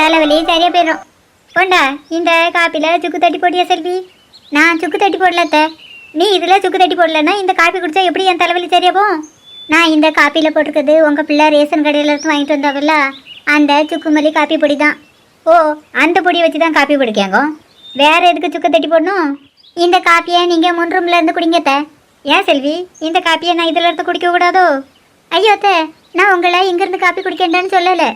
தலைவலியும் சரியா போயிடும் போண்டா இந்த காப்பியில் சுக்கு தட்டி போட்டியா செல்வி? நான் சுக்கு தட்டி போடலத்த. நீ இதில் சுக்கு தட்டி போடலன்னா இந்த காப்பி குடித்தா எப்படி என் தலைவலி சரியா போகும் நான் இந்த காப்பியில் போட்டிருக்கிறது உங்கள் பிள்ளை ரேஷன் கடையில் இருந்து வாங்கிட்டு வந்தாவில்ல. அந்த சுக்குமல்லி காப்பி பொடி தான் ஓ அந்த பொடியை வச்சு தான் காப்பி பிடிக்காங்க? வேறு எதுக்கு சுக்கு தட்டி போடணும்? இந்த காப்பியை நீங்கள் முன் ரூமில் இருந்து குடிங்கத்தை. ஏன் செல்வி இந்த காப்பியை நான் இதில் இருந்து குடிக்க கூடாதோ ஐயோ அத்தை நான் உங்களை இங்கேருந்து காப்பி குடிக்கண்டான்னு சொல்லலை.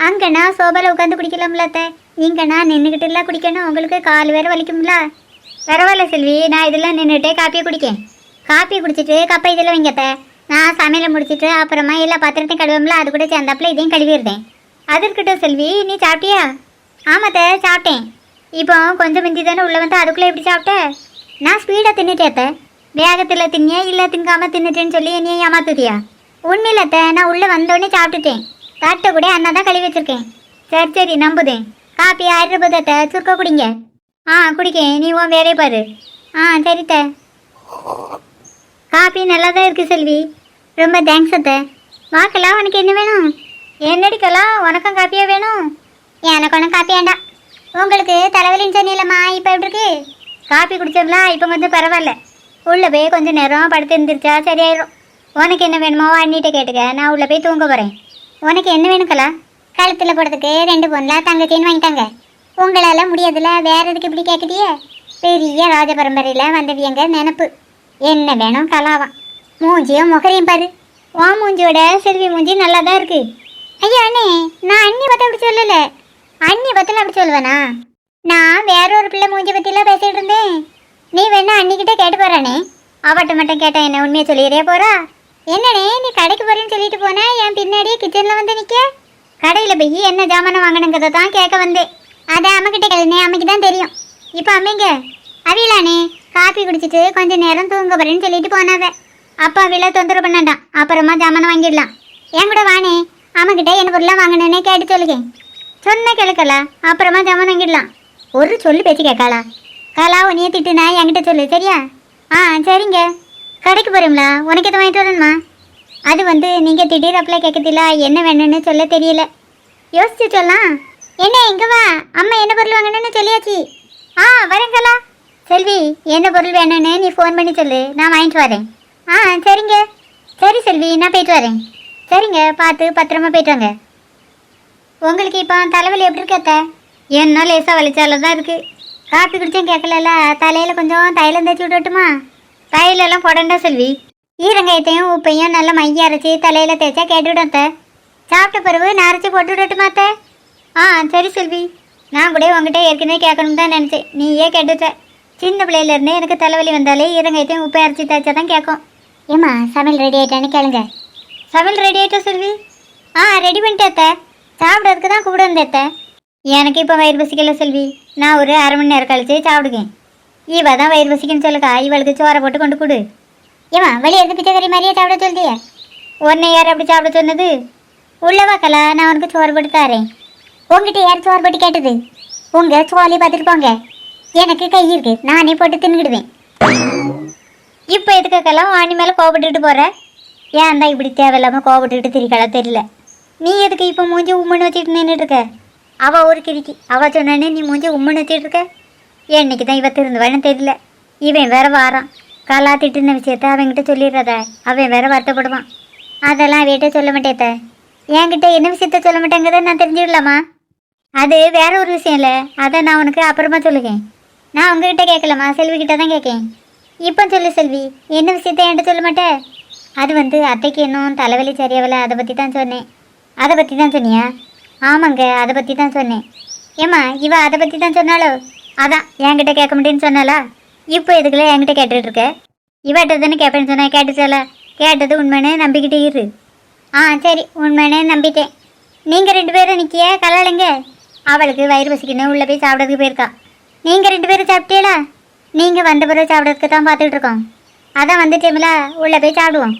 அங்கே சோபாவில் உட்காந்து குடிக்கலாம்ல அத்தை. இங்கே நான் நின்றுக்கிட்டுலாம் குடிக்கணும். உங்களுக்கு கால் வேற வலிக்கும்ல. பரவாயில்ல செல்வி நான் இதெல்லாம் நின்றுட்டே காப்பியை குடிக்கேன். காப்பி குடிச்சிட்டு கப்பை இதில் வைங்க அத்தை. நான் சமையலை முடிச்சிட்டு அப்புறமா எல்லா பாத்திரத்தையும் கழுவோம்ல. அது கூட சேர்ந்தாப்புல இதையும் கழுவிடுறேன். அது இருக்கட்டும் செல்வி நீ சாப்பிட்டியா? ஆமாத்த சாப்பிட்டேன். இப்போ கொஞ்சம் மிஞ்சி தானே உள்ளே வந்து அதுக்குள்ளே எப்படி சாப்பிட்ட? நான் ஸ்பீடாக தின்னுட்டேன் அத்தை. வேகத்தில் தின்னியா இல்லை திங்காம தின்னுட்டேன்னு சொல்லி என்னையே ஏமாத்துதியா உண்மையில் அத்தை நான் உள்ளே வந்தோடனே சாப்பிட்டுட்டேன். தட்டை கூட அண்ணா தான் கழுவி வச்சிருக்கேன். சரி சரி நம்புதேன். காப்பி ஆயிரம் ரூபாய் சுருக்க குடிங்க. ஆ குடிக்கேன். நீ உன் வேலையை பாரு. ஆ சரித்த காப்பி நல்லா தான் இருக்கு செல்வி. ரொம்ப தேங்க்ஸ் அத்த. வாக்கலாம் உனக்கு என்ன வேணும்? என்னடிக்கலாம் உனக்கும் காப்பியாக வேணும்? எனக்கு ஒன்றும் காப்பி வேண்டாம். உங்களுக்கு தலைவலின்னு சொன்னீங்களம்மா இப்போ எப்படி இருக்கு? காப்பி குடிச்சோம்ல இப்போ கொஞ்சம் பரவாயில்ல. உள்ளே போய் கொஞ்சம் நேரம் படுத்து இருந்துருச்சா சரியாயிரும். உனக்கு என்ன வேணுமோ அண்ணிட்ட கேட்டுக்க நான் உள்ளே போய் தூங்க போகிறேன் உனக்கு என்ன வேணுக்கலா கழுத்தில் போடுறதுக்கு ரெண்டு பொண்ணா தங்கச்சின்னு வாங்கிட்டாங்க. உங்களால் முடியாதுல வேற எதுக்கு இப்படி கேட்குறியே பெரிய ராஜ பரம்பரையில் வந்தவியங்க நினப்பு. என்ன வேணும் கலாவாம் மூஞ்சியும் முகரையும் பாரு. வா மூஞ்சியோட செல்வி மூஞ்சி நல்லா தான் இருக்கு. ஐயா அண்ணே நான் அண்ணி பற்றி அப்படி சொல்லலை. அண்ணி பற்றில அப்படி சொல்லுவேனா? நான் வேற ஒரு பிள்ளை மூஞ்சி பற்றிலாம் பேசிகிட்டு இருந்தேன். நீ வேணா அண்ணிக்கிட்ட கேட்டு போறானே அவட்ட மட்டும் கேட்டா என்ன உண்மையை சொல்லிடுறே போறா? என்னடே நீ கடைக்கு போறேன்னு சொல்லிட்டு போன என் பின்னாடியே கிச்சனில் வந்து நிற்க கடையில் போய் என்ன ஜாமானம் வாங்கணுங்கிறத தான் கேட்க வந்தேன். அதை அம்மக்கிட்ட கேளுனே அம்மைக்கு தான் தெரியும். இப்போ அம்மைங்க அவியலானே காஃபி குடிச்சிட்டு கொஞ்ச நேரம் தூங்க போறேன்னு சொல்லிட்டு போனாவ. அப்பா அவில தொந்தரவு பண்ணாண்டான் அப்புறமா ஜாமானம் வாங்கிடலாம். என் கூட வானே அம்மக்கிட்ட என்ன பொருளாக வாங்கணுன்னே கேட்டு சொல்லுகேன் சொன்ன கிழக்கலா அப்புறமா ஜாமான் வாங்கிடலாம். ஒரு சொல்லு பேச்சு கேட்காளா கலா உன்னைய திட்டுனா என்கிட்ட சொல்லு சரியா? ஆ சரிங்க. கடைக்கு போகிறீங்களா உனக்கு எதுவும் வாங்கிட்டு வரணுமா? அது வந்து நீங்கள் திடீர் அப்ளை கேட்கறதில்ல என்ன வேணும்னு சொல்ல தெரியல. யோசிச்சு சொல்லலாம். என்ன எங்கே வா. அம்மா என்ன பொருள் வாங்கணும்னு சொல்லியாச்சு? ஆ வரேங்களா செல்வி. என்ன பொருள் வேணும்னு நீ ஃபோன் பண்ணி சொல்லு. நான் வாங்கிட்டு வரேன். ஆ சரிங்க. சரி செல்வி நான் போயிட்டு வரேன். சரிங்க பார்த்து பத்திரமா போயிட்டு வாங்க. உங்களுக்கு இப்போ தலைவலி எப்படி இருக்கத்த என்ன லேசாக வலிச்சால தான் இருக்குது காப்பி குடிச்சும் கேட்கல தலையில் கொஞ்சம் தைலம் தேய்ச்சி விடட்டுமா? தைலெல்லாம் கொடண்டா செல்வி. ஈரங்காயத்தையும் உப்பையும் நல்லா மைய அரைச்சி தலையில் தேய்ச்சா கேட்டுவிடும் அத்தை. சாப்பிட்ட பிறகு நான் அரைச்சி போட்டு விடட்டுமா அத்தை? ஆ சரி செல்வி. நான் கூட உங்ககிட்ட ஏற்கனவே கேட்கணும் தான் நினச்சேன். நீயே கேட்டுட்ட. சின்ன பிள்ளையிலேருந்தே எனக்கு தலைவலி வந்தாலே ஈரங்காயத்தையும் உப்பை அரைச்சி தேய்ச்சா தான் கேட்கும். ஏம்மா சமையல் ரெடி ஆயிட்டான்னு கேளுங்க. சமையல் ரெடி ஆயிட்டா செல்வி? ஆ ரெடி பண்ணிட்டேன் அத்தை. சாப்பிட்றதுக்கு தான் கூப்பிட வந்தேன் அத்தை. எனக்கு இப்போ வயிறு பசிக்கல செல்வி. நான் ஒரு அரை மணி நேரம் கழிச்சு சாப்பிடுக்கேன் இவ தான் வயிறு பசிக்குன்னு சொல்லுக்கா. இவளுக்கு சோறை போட்டு கொண்டு கொடு. ஏமா வெளியே இருந்து பிச்சைக்கறி மாதிரியே சாப்பிட சொல்லியே உன்னை யார் அப்படி சாப்பிட சொன்னது? உள்ளே வாக்கலா நான் உனக்கு சோறு போட்டு தரேன். உங்ககிட்ட யார் சோறு போட்டு கேட்டது? உங்க சோழி பார்த்துட்டு போங்க. எனக்கு கை இருக்கு. நானே போட்டு தின்னுக்கிடுவேன். இப்போ எதுக்காக்கெல்லாம் வாணி மேலே கோபப்பட்டுட்டு போற? ஏன் தான் இப்படி தேவையில்லாமல் கோபப்பட்டுட்டு திரிக்கலா தெரியல. நீ எதுக்கு இப்போ மூஞ்சி உம்முன்னு வச்சுட்டு நின்றுட்டு இருக்க? அவள் ஒரு கிறுக்கி. அவள் சொன்னானே நீ மூஞ்சி உம்முன்னு வச்சுட்டு இருக்க? என்னைக்கு தான் இவ திருந்துவான்னு தெரியல? இவன் வேற வாரான். கலா திட்டுன விஷயத்த அவன்கிட்ட சொல்லிடுறத. அவன் வேற வருத்தப்படுவான். அதெல்லாம் அவகிட்ட சொல்ல மாட்டேத்த என்கிட்ட என்ன விஷயத்த சொல்ல மாட்டேங்கிறத நான் தெரிஞ்சுக்கலாமா? அது வேற ஒரு விஷயம் இல்லை. அதை நான் உனக்கு அப்புறமா சொல்லுவேன் நான் உங்ககிட்ட கேட்கலாமா? செல்வி கிட்ட தான் கேட்கேன். இப்போ சொல்லு செல்வி என்ன விஷயத்த என்கிட்ட சொல்ல மாட்டே? அது வந்து அத்தைக்கு இன்னும் தலைவலி சரியாகல. அதை பற்றி தான் சொன்னேன். அதை பற்றி தான் சொன்னியா? ஆமாங்க அதை பற்றி தான் சொன்னேன். ஏம்மா இவ அதை பற்றி தான் சொன்னாலோ அதான் என்கிட்ட கேட்க முடியும்னு சொன்னாலா. இப்போ இதுக்குள்ள என்கிட்ட கேட்டுட்டு இருக்க? இவட்ட தானே கேட்பேன்னு சொன்னேன் கேட்டுச்சால? கேட்டது உண்மையானே நம்பிக்கிட்டே இரு. ஆ சரி உண்மையானே நம்பிட்டேன். நீங்கள் ரெண்டு பேரும் நிற்கிய கலாளுங்க அவளுக்கு வயிறு பசிக்கணும் உள்ளே போய் சாப்பிட்றதுக்கு போயிருக்கா. நீங்கள் ரெண்டு பேரும் சாப்பிட்டீங்களா? நீங்கள் வந்த பிறகு சாப்பிட்றதுக்கு தான் பார்த்துட்ருக்கோம் அதான் வந்துட்டேமில உள்ளே போய் சாப்பிடுவோம்.